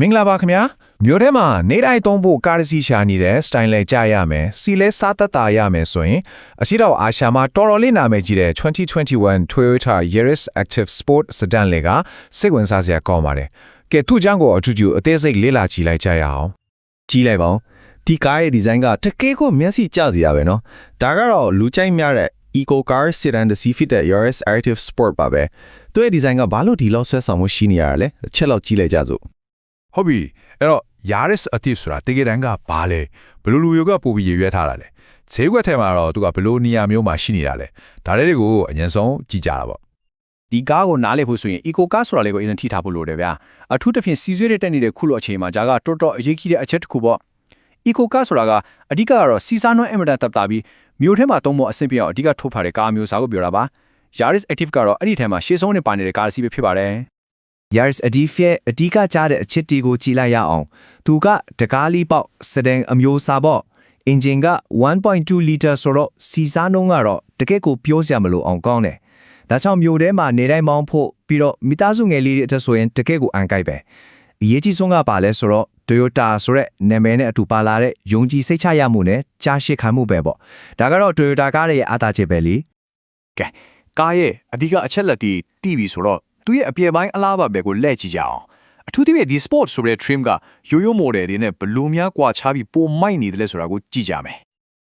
မင်္ဂလာပါခင်ဗျာမြို့ထဲမှာနေတိုင်းသုံးဖို့ကားတစ်စီးရှာနေတဲ့ style လဲကြားရမယ်စီလဲစားသက်သာရမယ်ဆိုရင်အရှိတော့အာရှမှာတော်တော်လေးနာမည်ကြီးတဲ့2021 Toyota Yaris Active Sport Sedan လေကစိတ်ဝင်စားစရာကောင်းပါတယ်ကဲသူ့အကြောင်းကိုအထူးထူးအသေးစိတ်လေ့လာကြည့်လိုက်ကြရအောင် ကြီးလိုက်ပါဦးဒီကားရဲ့ဒီဇိုင်းကတကယ်ကိုမျက်စိကျစရာပဲเนาะဒါကတော့လူကြိုက်များတဲ့ Eco Car Sedan တစ်စီးဖြစ်တဲ့ Yaris Active Sport ပါပဲသူ့ရဲ့ဒီဇိုင်းကဘာလို့ဒီလောက်ဆွဲဆောင်မှုရှိနေရတာလဲတစ်ချက်လောက်ကြီးလိုက်ကြစို့ ဟုတ်ပြီအဲ့တော့ Yaris အတိဆိုတာတကယ်တမ်းကဘာလဲဘယ်လိုလူရောကပို့ပြီးရရွက်ထားတာလဲဈေးကွက်ထဲမှာတော့သူကဘယ်လိုနေရာမျိုးမှာရှိနေတာလဲဒါလေးတွေကိုအရင်ဆုံးကြည့်ကြတာပေါ့ဒီကားကိုနားလည်ဖို့ဆိုရင် eco car ဆိုတာလေးကိုအရင်ထိထားဖို့လိုတယ်ဗျာအထူးသဖြင့်စီဆွေးတဲ့တက်နေတဲ့ခုလိုအချိန်မှာဂျာကတော်တော်အရေးကြီးတဲ့အချက်တစ်ခုပေါ့ eco car ဆိုတာကအဓိကကတော့စီစားနွမ်းအင်မတန်တပ်တာပြီးမြို့ထဲမှာသုံးဖို့အဆင်ပြေအောင်အဓိကထုတ်ထားတဲ့ကားမျိုးစားကိုပြောတာပါ Yaris Active ကတော့အဲ့ဒီထဲမှာရှေ့ဆုံးနေပါနေတဲ့ကားတစ်စီးပဲဖြစ်ပါတယ် Yaris Adif ရဲ့အဓိကကြားတဲ့အချစ်တီကိုကြည်လိုက်ရအောင်သူကတကားလီပေါက်စဒန်အမျိုးအစားပေါ့အင်ဂျင်က1.2လီတာဆိုတော့စီစားနှုန်းကတော့တကယ့်ကိုပြောစရာမလိုအောင်ကောင်းတယ်ဒါကြောင့်မျိုးထဲမှာနေတိုင်းမောင်းဖို့ပြီးတော့မိသားစုငယ်လေးတွေအတွက်ဆိုရင်တကယ့်ကိုအန်ကိုက်ပဲအရေးကြီးဆုံးကပါလဲဆိုတော့ Toyota ဆိုတဲ့နာမည်နဲ့အတူပါလာတဲ့ယုံကြည်စိတ်ချရမှုနဲ့ကြားရှိခံမှုပဲပေါ့ဒါကတော့ Toyota ကားရဲ့အားသာချက်ပဲလीကဲကားရဲ့အဓိကအချက်လက်တီတီးပြီဆိုတော့ သူရဲ့အပြည့်ပိုင်းအလားပါပဲကိုလက်ကြည့်ကြအောင်အထူးသဖြင့်ဒီ sport ဆိုတဲ့ trim ကရိုးရိုး model တွေနဲ့ဘယ်လိုများကွာခြားပြီးပိုမိုက်နေတယ်လဲဆိုတာကိုကြည့်ကြမယ်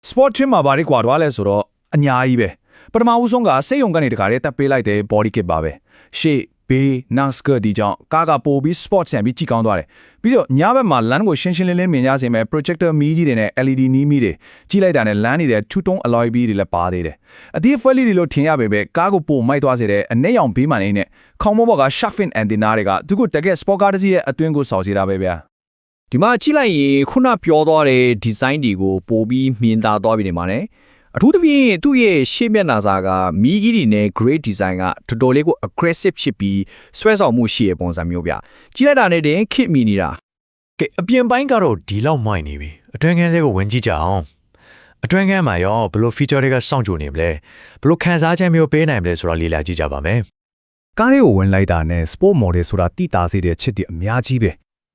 sport trim မှာဘာတွေကွာသွားလဲဆိုတော့အညာကြီးပဲပထမဦးဆုံးကစိတ်ယုံကနေတခါတည်းတက်ပေးလိုက်တဲ့ body kit ပါပဲရှေ့ ဘေးနောက်စကဒီကြောင့်ကားကပိုပြီး sport ဆန်ပြီးကြည့်ကောင်းသွားတယ်ပြီးတော့ညဘက်မှာ land ကိုရှင်းရှင်းလင်းလင်းမြင်ရစေမယ် projector မီးကြီးတွေနဲ့ LED နီးမီးတွေကြည့်လိုက်တာနဲ့ land နေတဲ့ two tone alloy ဘီးတွေလည်းပါသေးတယ်အသေး fuel တွေလို့ထင်ရပေပဲကားကိုပိုမိုက်သွားစေတဲ့အနက်ရောင်ဘေးမှန်လေးနဲ့ခေါင်းမောဘောက shark fin antenna တွေကသူကတကယ် sport car တစ်စီးရဲ့အတွင်းကိုစော်စေတာပဲဗျာဒီမှာကြည့်လိုက်ရင်ခုနပြောသွားတဲ့ဒီဇိုင်းတွေကိုပိုပြီးမြင်သာသွားပြီနေမှာ ਨੇ အထူးသဖြင့်သူ့ရဲ့ရှေ့မျက်နှာစာကမီးကြီးတွေနဲ့ great design ကတော်တော်လေးကို aggressive ဖြစ်ပြီးဆွဲဆောင်မှုရှိတဲ့ပုံစံမျိုးဗျကြည့်လိုက်တာနဲ့တင်ခစ်မိနေတာကဲအပြင်ပိုင်းကတော့ဒီလောက်မိုက်နေပြီအတွင်းခန်းလေးကိုဝင်ကြည့်ကြအောင်အတွင်းခန်းမှာရောဘယ်လို feature တွေကစောင့်ကြိုနေမလဲဘယ်လိုခံစားချက်မျိုးပေးနိုင်မလဲဆိုတာလေ့လာကြည့်ကြပါမယ်ကားလေးကိုဝင်လိုက်တာနဲ့ sport model ဆိုတာတိတာစေတဲ့ချစ်တွေအများကြီးပဲ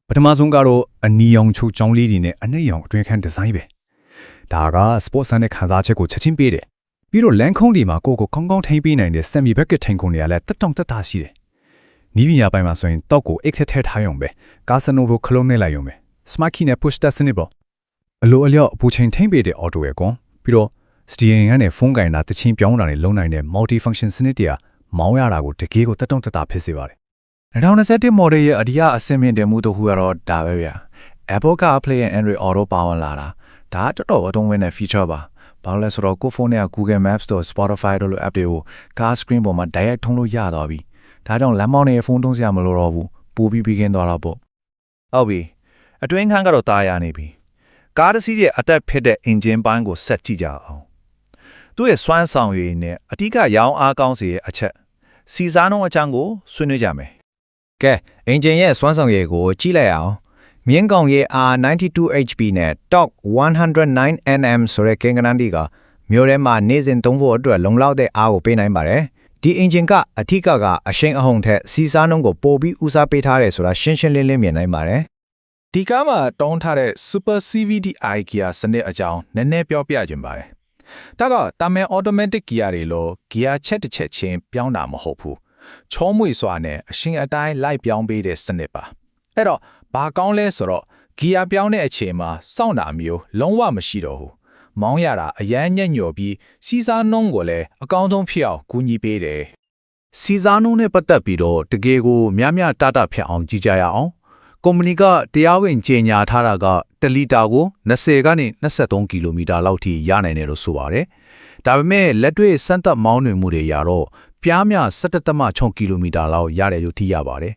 ပထမဆုံးကတော့အနီရောင်ချုပ်ချောင်းလေးတွေနဲ့အနှက်ရောင်အတွင်းခန်းဒီဇိုင်းပဲ ဒါက sport ဆန်တဲ့ခံစားချက်ကိုချက်ချင်းပေးတယ်ပြီးတော့လမ်းခုံးဒီမှာကိုယ့်ကိုကောင်းကောင်းထိန်းပေးနိုင်တဲ့ semi bucket ထိန်ခုံတွေကလည်းတက်တောင့်တက်တာရှိတယ်နီးပညာပိုင်းမှာဆိုရင်တောက်ကို exit ထဲထားရုံပဲကာစနိုကိုခလုံးနဲ့လိုက်ရုံပဲ smart key နဲ့ push start စနစ်ပေါ့အလိုအလျောက်အပူချိန်ထိန်းပေးတဲ့ auto ရဲ့ကွန်ပြီးတော့ steering ကနေဖုန်းကင်တာတချင်းပြောင်းတာနဲ့လုံနိုင်တဲ့ multi function စနစ်တွေကမောင်းရတာကိုတကယ်ကိုတက်တောင့်တက်တာဖြစ်စေပါတယ်2021 model ရဲ့အဓိကအဆင့်မြင့်တယ်မှုတို့ဟူကတော့ဒါပဲဗျာ Apple CarPlay and Android Auto ပါဝင်လာတာ ဒါကတော်တော်အသုံးဝင်တဲ့ feature ပါဘာလို့လဲဆိုတော့ကိုယ့်ဖုန်းနဲ့ Google Maps တို့ Spotify တို့လို app တွေကို car screen ပေါ်မှာ direct ထုံးလို့ရသွားပြီဒါကြောင့်လမ်းမောင်းနေတဲ့ဖုန်းသုံးစရာမလိုတော့ဘူးပိုပြီးပြီးကင်းသွားတော့ပေါ့ဟုတ်ပြီအတွင်းခန်းကတော့တာယာနေပြီကားတစ်စီးရဲ့အသက်ဖြစ်တဲ့ engine ပိုင်းကိုဆက်ကြည့်ကြအောင်သူ့ရဲ့စွမ်းဆောင်ရည်နဲ့အတိကရောင်းအားကောင်းစေရဲ့အချက်စီစားနှုန်းအချမ်းကိုဆွေးနွေးကြမယ်ကဲအင်ဂျင်ရဲ့စွမ်းဆောင်ရည်ကိုကြည့်လိုက်အောင် မြင်းကောင်ရဲ့ R92 HP နဲ့ Torque 109 Nm ဆိုတဲ့ကင်ကနန်ဒီကမြို့ထဲမှာနေစဉ်သုံးဖို့အတွက်လုံလောက်တဲ့အားကိုပေးနိုင်ပါတယ်ဒီအင်ဂျင်ကအထီးကကအရှိန်အဟုန်ထက်စီစားနှုန်းကိုပိုပြီးဦးစားပေးထားတယ်ဆိုတာရှင်းရှင်းလင်းလင်းမြင်နိုင်ပါတယ်ဒီကားမှာတောင်းထားတဲ့ Super CVT-i gear စနစ်အကြောင်းနည်းနည်းပြောပြခြင်းပါတယ်ဒါကတာမန် automatic gear တွေလို့ gear ချက်တစ်ချက်ချင်းပြောင်းတာမဟုတ်ဘူးချောမွေစွာနဲ့အရှင်အတိုင်းလိုက်ပြောင်းပေးတဲ့စနစ်ပါအဲ့တော့ ဘာကောင်းလဲဆိုတော့ gear ပြောင်းတဲ့အချိန်မှာစောင့်တာမျိုးလုံးဝမရှိတော့ဘူးမောင်းရတာအရန်ညံ့ညော်ပြီးစီးစားနှုံးကိုလည်းအကောင်းဆုံးဖြစ်အောင်ကူညီပေးတယ်စီစားနှုန်းနဲ့ပတ်သက်ပြီးတော့တကယ်ကိုများများတတဖြစ်အောင်ကြည့်ကြရအောင်ကုမ္ပဏီကတရားဝင်ကြေညာထားတာက1လီတာကို20ကနေ23ကီလိုမီတာလောက်ထိရနိုင်တယ်လို့ဆိုပါတယ်ဒါပေမဲ့လက်တွေ့စမ်းသပ်မောင်းနှင်မှုတွေရတော့ပြားမြ17.6ကီလိုမီတာလောက်ရတယ်လို့သိရပါတယ်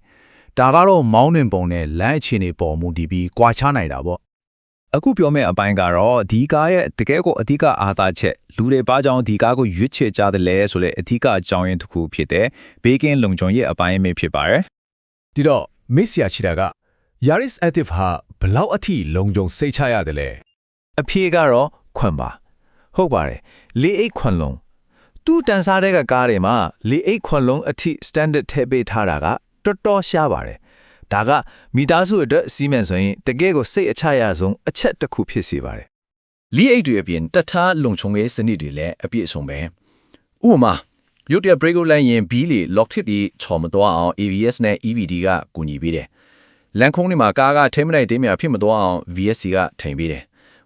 ဒါကတော့မောင်းနှင်ပုံနဲ့လမ်းအခြေအနေပေါ်မူတည်ပြီးကွာခြားနိုင်တာပေါ့အခုပြောမယ့်အပိုင်းကတော့ဒီကားရဲ့တကယ်ကိုအဓိကအားသာချက်လူတွေဘာကြောင့်ဒီကားကိုရွေးချယ်ကြတယ်လဲဆိုတဲ့အဓိကအကြောင်းရင်းတစ်ခုဖြစ်တဲ့ဘေးကင်းလုံခြုံရေးအပိုင်းအမေဖြစ်ပါတယ်ဒီတော့မစ်ဆီယာချီတာက Yaris Active ဟာဘလောက်အထိလုံခြုံစိတ်ချရတယ်လဲအဖြေကတော့ခွန်ပါဟုတ်ပါတယ်လေအိတ်ခွန်လုံးသူ့တန်စားတဲ့ကကားတွေမှာလေအိတ်ခွန်လုံးအထိ standard ထည့်ပေးထားတာက တော်တော်ရှားပါတယ်ဒါကမိသားစုအတွက်စီးမယ်ဆိုရင်တကယ်ကိုစိတ်အချရဆုံးအချက်တစ်ခုဖြစ်စေပါတယ်လီအိတ်တွေအပြင်တထားလုံခြုံရေးစနစ်တွေလည်းအပြည့်အစုံပဲဥပမာရုတ်တရက် break လိုက်ရင်ဘီးလေ lock tip တွေချော်မသွားအောင် ABS နဲ့ EVD ကကူညီပေးတယ်လန်ခုံးတွေမှာကားကထိမ့်မလိုက်တင်းမြဖြစ်မသွားအောင် VSC ကထိန်ပေးတယ်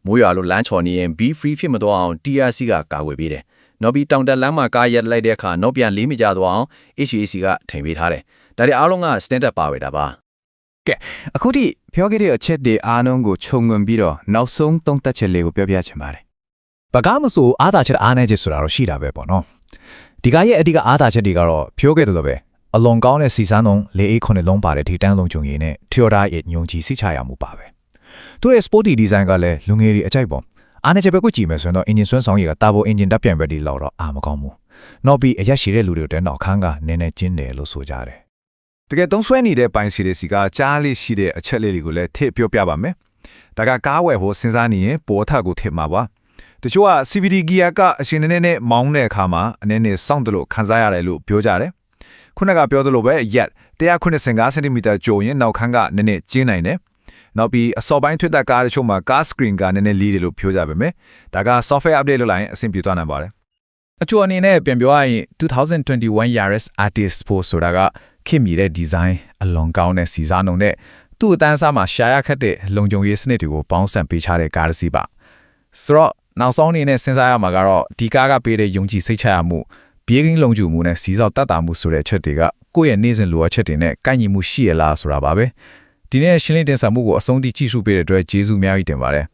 မိုးရွာလို့လမ်းချော်နေရင် B free ဖြစ်မသွားအောင် TRC ကကာကွယ်ပေးတယ်နောက်ပြီးတောင်တက်လမ်းမှာကားရက်လိုက်တဲ့အခါနောက်ပြန်လေးမကြသွားအောင် HAC ကထိန်ပေးထားတယ် ဒါတွေအားလုံးက standard ပါဝယ်တာပါအခုထိပြောခဲ့တဲ့အချက်တွေအားလုံးကိုခြုံငုံပြီးတော့နောက်ဆုံးသုံးသက်ချက်လေးကိုပြောပြချင်ပါတယ်။ဘာကမဆိုအားသာချက်အားနည်းချက်ဆိုတာတော့ရှိတာပဲပေါ့နော်။ဒီကရဲ့အဓိကအားသာချက်တွေကတော့ပြောခဲ့တယ်လို့ပဲအလွန်ကောင်းတဲ့စီစန်းလုံးလေးအိတ်ခုနှစ်လုံးပါတဲ့ထိတန်းလုံးကြုံရည်နဲ့ Toyota ရဲ့ညုံကြည်စိတ်ချရမှုပါပဲ။သူတို့ရဲ့ sporty design ကလည်းလူငယ်တွေအကြိုက်ပေါ့။အားနည်းချက်ပဲကိုကြည့်မယ်ဆိုရင်တော့ engine ဆွမ်းဆောင်ရည်က turbo engine တက်ပြန်ပဲဒီလောက်တော့အာမကောင်းဘူး။နောက်ပြီးအရက်ရှိတဲ့လူတွေတဲ့နောက်ခန်းကနည်းနည်းကျင်းတယ်လို့ဆိုကြတယ် တကယ်သုံးဆွဲနေတဲ့ပိုင်စီတွေစီကကြားလေးရှိတဲ့အချက်လေးတွေကိုလည်းထည့်ပြောပြပါမယ်။ဒါကကားဝယ်ဖို့စဉ်းစားနေရင်ပေါ်ထကိုထည့်မှာပါ။တချို့က CVT gear ကအရှင်နေနဲ့မောင်းတဲ့အခါမှာအနေနဲ့စောင့်တယ်လို့ခံစားရတယ်လို့ပြောကြတယ်။ခုနကပြောသလိုပဲရက်195 cm ကျုံရင်နောက်ခန်းကနည်းနည်းကျင်းနိုင်တယ်။နောက်ပြီးအစော်ပိုင်းထွတ်တက်ကားတချို့မှာ car screen ကနည်းနည်းလီးတယ်လို့ပြောကြပါမယ်။ဒါက software update လုပ်လိုက်ရင်အဆင်ပြေသွားနိုင်ပါတယ်။အချို့အနေနဲ့ပြန်ပြောရရင်2021 Yaris Artist Sport ဆိုတာက ခင်မီတဲ့ design အလွန်ကောင်းတဲ့စီစားနှုံနဲ့သူ့အတန်းစားမှာရှာရခက်တဲ့လုံခြုံရေးစနစ်တွေကိုပေါင်းစပ်ပေးချတဲ့ကားတစ်စီးပါဆိုတော့နောက်ဆုံးအနေနဲ့စဉ်းစားရမှာကတော့ဒီကားကပေးတဲ့ယုံကြည်စိတ်ချရမှုပြေးကင်းလုံခြုံမှုနဲ့စီးစောက်တတ်တာမှုဆိုတဲ့အချက်တွေကကိုယ့်ရဲ့နေ့စဉ်လိုအပ်ချက်တွေနဲ့ကိုက်ညီမှုရှိရလားဆိုတာပါပဲဒီနေ့ရှင်းလင်းတင်ဆက်မှုကိုအဆုံးထိကြည့်ရှုပေးတဲ့အတွက်ကျေးဇူးအများကြီးတင်ပါတယ်